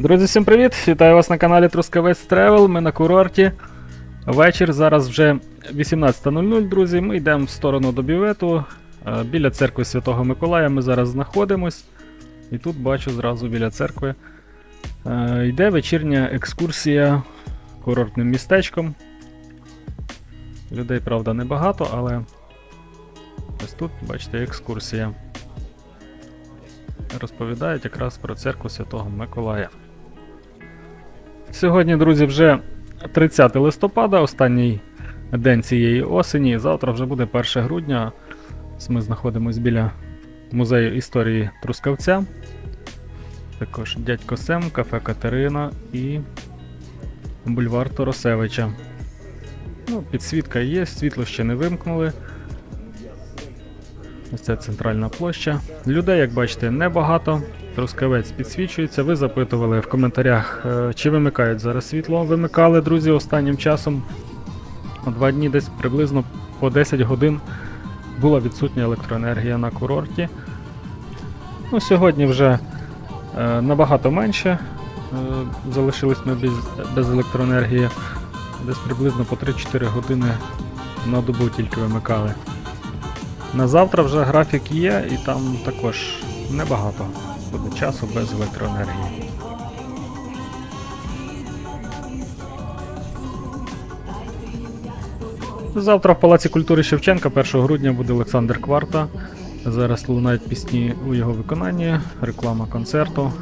Друзі, всім привіт! Вітаю вас на каналі Трускавець Тревел. Ми на курорті. Вечір. Зараз вже 18.00, друзі. Ми йдемо в сторону до бювету. Е, Біля церкви Святого Миколая ми зараз знаходимось. І тут бачу зразу біля церкви. е, Йде вечірня екскурсія курортним містечком. Людей, правда, небагато, але ось тут, бачите, екскурсія. Розповідають якраз про церкву Святого Миколая. Сьогодні, друзі, вже 30 листопада, останній день цієї осені. Завтра вже буде 1 грудня. Ми знаходимося біля музею історії Трускавця. Також дядько Сем, кафе Катерина і бульвар Торосевича. Ну, підсвітка є, світло ще не вимкнули. Ось це центральна площа. Людей, як бачите, небагато. Трускавець підсвічується. Ви запитували в коментарях, е, чи вимикають зараз світло. Вимикали, друзі, останнім часом. Два дні десь приблизно по 10 годин була відсутня електроенергія на курорті. Ну, сьогодні вже е, набагато менше. Е, залишились ми без, без електроенергії. Десь приблизно по 3-4 години на добу тільки вимикали. На завтра вже графік є, і там також небагато буде часу без електроенергії. Завтра в Палаці культури Шевченка 1 грудня буде Олександр Кварта. Зараз лунають пісні у його виконанні, реклама концерту.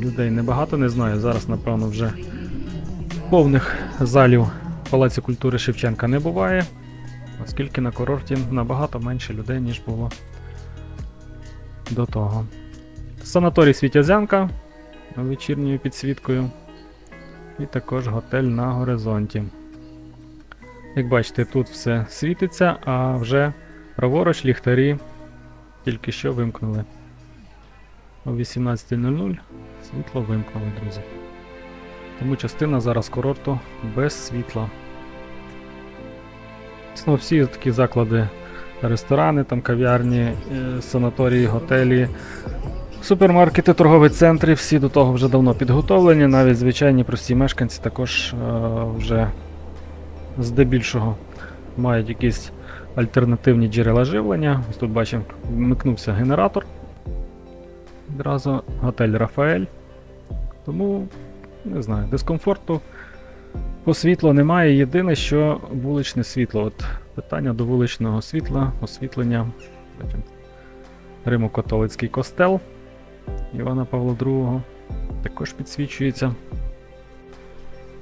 Людей небагато, не знаю. Зараз, напевно, вже повних залів Палаці культури Шевченка не буває оскільки на курорті набагато менше людей, ніж було до того. Санаторій Світязянка вечірньою підсвіткою. І також готель на горизонті. Як бачите, тут все світиться, а вже праворуч ліхтарі тільки що вимкнули. О 18.00 світло вимкнули, друзі. Тому частина зараз курорту без світла. Ну, всі такі заклади, ресторани, там кав'ярні, е, санаторії, готелі, супермаркети, торгові центри, всі до того вже давно підготовлені. Навіть звичайні прості мешканці також е, вже здебільшого мають якісь альтернативні джерела живлення. Ось тут бачимо, вмикнувся генератор. Відразу готель Рафаель. Тому, не знаю, дискомфорту по світлу немає. Єдине, що вуличне світло. От питання до вуличного світла, освітлення. Римо-католицький костел Івана Павла II також підсвічується.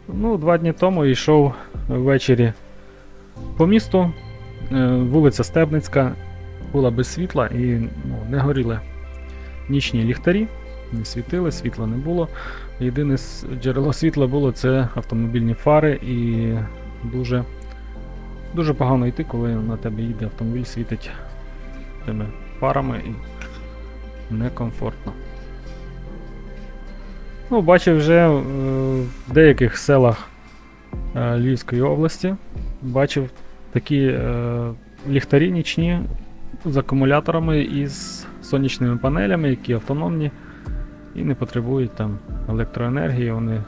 Ну, два дні тому йшов ввечері по місту. Е, Вулиця Стебницька була без світла і ну, не горіли нічні ліхтарі, не світили, світла не було. Єдине джерело світла було це автомобільні фари, і дуже, дуже погано йти, коли на тебе їде автомобіль, світить тими фарами і некомфортно. Ну, бачив вже е, в деяких селах е, Львівської області. Бачив такі е, ліхтарі нічні з акумуляторами і з сонячними панелями, які автономні і не потребують там електроенергії. Вони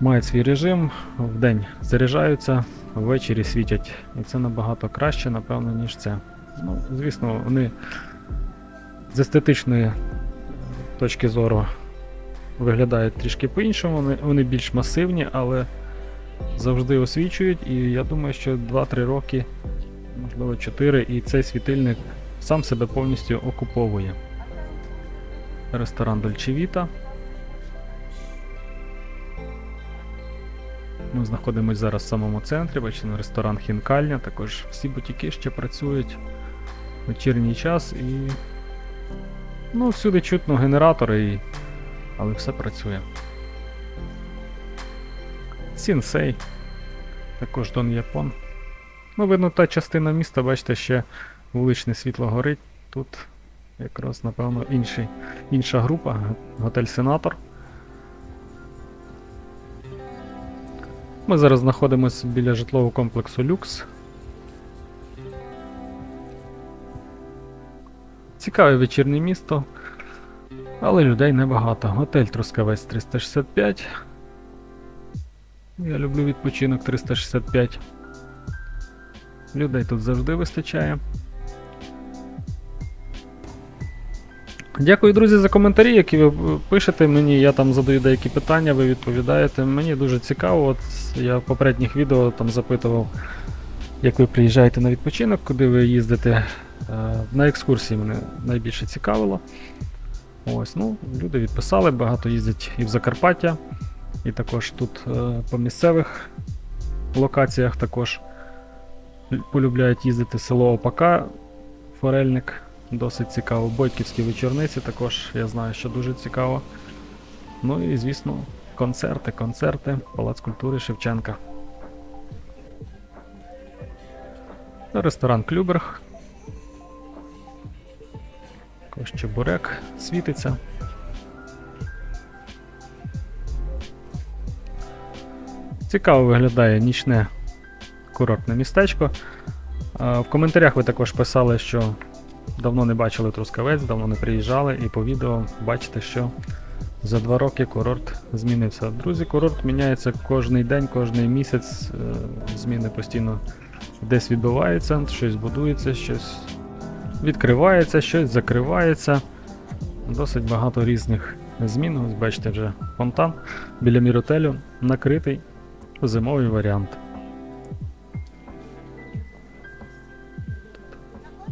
мають свій режим, вдень заряджаються, ввечері світять. І це набагато краще, напевно, ніж це. Ну, звісно, вони з естетичної точки зору виглядають трішки по-іншому, вони, вони більш масивні, але завжди освічують. І я думаю, що 2-3 роки, можливо 4, і цей світильник сам себе повністю окуповує ресторан Дольче Віта. Ми знаходимося зараз в самому центрі, бачимо ресторан Хінкальня, також всі бутіки ще працюють вечірній час і. Ну, всюди чутно генератори, і... але все працює. Сінсей. Також Дон Япон. Ну, видно, та частина міста, бачите, ще вуличне світло горить. Тут якраз, напевно, інший, інша група, готель Сенатор. Ми зараз знаходимося біля житлового комплексу Люкс. Цікаве вечірнє місто. Але людей небагато. Готель Трускавець 365. Я люблю відпочинок 365. Людей тут завжди вистачає. Дякую, друзі, за коментарі, які ви пишете мені. Я там задаю деякі питання, ви відповідаєте. Мені дуже цікаво. От я в попередніх відео там запитував, як ви приїжджаєте на відпочинок, куди ви їздите. Е, На екскурсії мене найбільше цікавило. Ось, ну, люди відписали, багато їздять і в Закарпаття, і також тут е, по місцевих локаціях також полюбляють їздити село Опака, Форельник. Досить цікаво. Бойківські вечорниці також, я знаю, що дуже цікаво. Ну і, звісно, концерти, концерти, Палац культури Шевченка. Ресторан Клюберг. Також чебурек світиться. Цікаво виглядає нічне курортне містечко. В коментарях ви також писали, що давно не бачили Трускавець, давно не приїжджали, і по відео бачите, що за два роки курорт змінився. Друзі, курорт міняється кожний день, кожний місяць. е, Зміни постійно десь відбуваються, щось будується, щось відкривається, щось закривається. Досить багато різних змін. Ось бачите вже фонтан біля міротелю накритий зимовий варіант.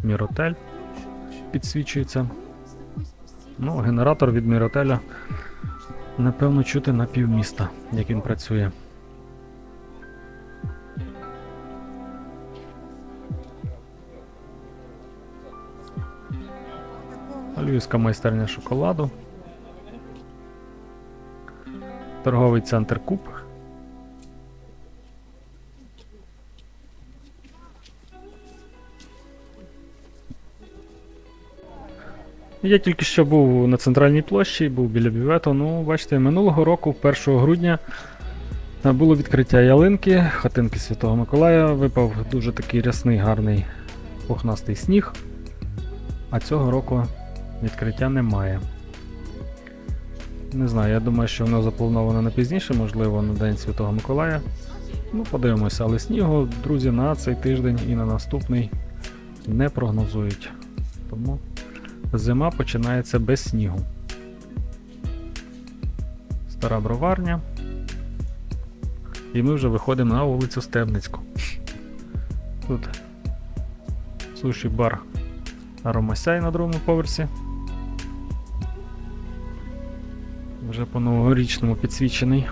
Міротель підсвічується. Ну, генератор від міротеля, напевно, чути на півміста, як він працює. Львівська майстерня шоколаду. Торговий центр Куб. Я тільки що був на центральній площі, був біля бювету. Ну, бачите, минулого року, 1 грудня, було відкриття ялинки, хатинки Святого Миколая. Випав дуже такий рясний, гарний пухнастий сніг. А цього року відкриття немає. Не знаю, я думаю, що воно заплановано на пізніше, можливо, на День Святого Миколая. Ну, подивимося, але снігу, друзі, на цей тиждень і на наступний не прогнозують. Тому зима починається без снігу. Стара броварня. І ми вже виходимо на вулицю Стебницьку. Тут суші бар Аромасяй на другому поверсі. Вже по новорічному підсвічений.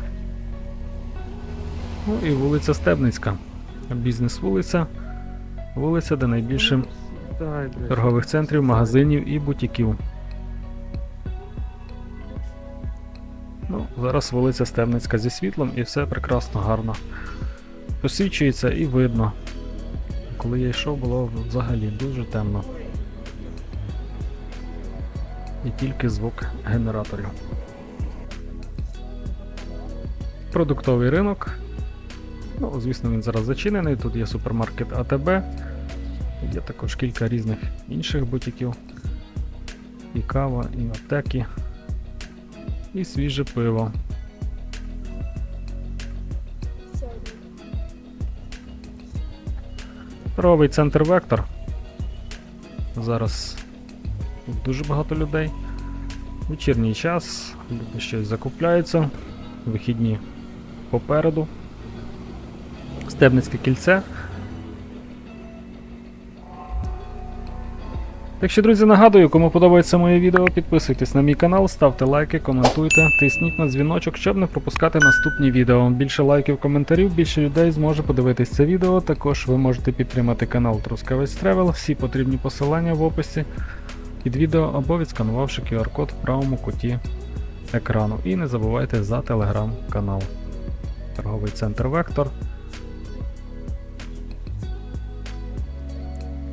Ну і вулиця Стебницька. Бізнес-вулиця. Вулиця, де найбільше торгових центрів, магазинів і бутіків. Ну, зараз вулиця Стебницька зі світлом і все прекрасно, гарно. Посвічується і видно. Коли я йшов, було взагалі дуже темно. І тільки звук генераторів. Продуктовий ринок. Ну, звісно, він зараз зачинений. Тут є супермаркет АТБ. Є також кілька різних інших бутіків. І кава, і аптеки, і свіже пиво. Торговий центр Вектор. Зараз тут дуже багато людей. Вечірній час, люди щось закупляються, вихідні попереду. Стебницьке кільце. Так що, друзі, нагадую, кому подобається моє відео, підписуйтесь на мій канал, ставте лайки, коментуйте, тисніть на дзвіночок, щоб не пропускати наступні відео. Більше лайків, коментарів, більше людей зможе подивитись це відео. Також ви можете підтримати канал Трускавець Тревел, всі потрібні посилання в описі під відео або відсканувавши QR-код в правому куті екрану. І не забувайте за телеграм-канал. Торговий центр Вектор.